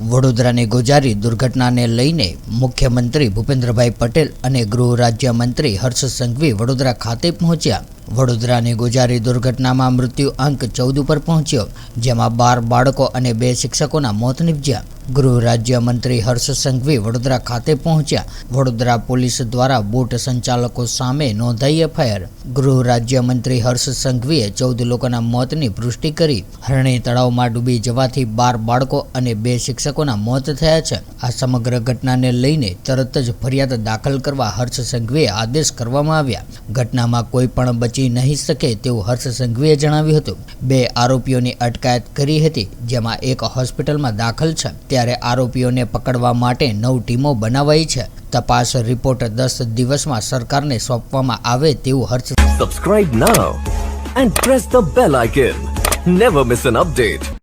વડોદરાની ગોજારી દુર્ઘટનાને લઈને મુખ્યમંત્રી ભૂપેન્દ્રભાઈ પટેલ અને ગૃહ રાજ્યમંત્રી હર્ષ સંઘવી વડોદરા ખાતે પહોંચ્યા. વડોદરાની ગોજારી દુર્ઘટનામાં મૃત્યુ અંક ચૌદ ઉપર પહોંચ્યો, જેમાં બાર બાળકો અને બે શિક્ષકોના મોત નીપજ્યા. ગૃહ રાજ્યમંત્રી હર્ષ સંઘવી વડોદરા ખાતે પહોંચ્યા. વડોદરા પોલીસ દ્વારા બોટ સંચાલકો સામે નોંધાઈ એફઆઈઆર. ગૃહ રાજ્યમંત્રી હર્ષ સંઘવીએ ચૌદ લોકોના મોતની પુષ્ટિ કરી. હરણી તળાવમાં ડૂબી જવાથી બાર બાળકો અને બે શિક્ષકોના મોત થયા છે. આ સમગ્ર ઘટનાને લઈને તરત જ ફરિયાદ દાખલ કરવા હર્ષ સંઘવીએ આદેશ કરવામાં આવ્યા. ઘટનામાં કોઈ પણ બચી નહીં શકે તેવું હર્ષ સંઘવીએ જણાવ્યું હતું. બે આરોપીઓની અટકાયત કરી હતી, જેમાં એક હોસ્પિટલમાં દાખલ છે. ત્યારે આરોપીઓને પકડવા માટે નવ ટીમો બનાવાઈ છે. તપાસ રિપોર્ટ દસ દિવસમાં સરકારને સોંપવામાં આવે તેવું Harsh Subscribe now and press the bell icon never miss an update.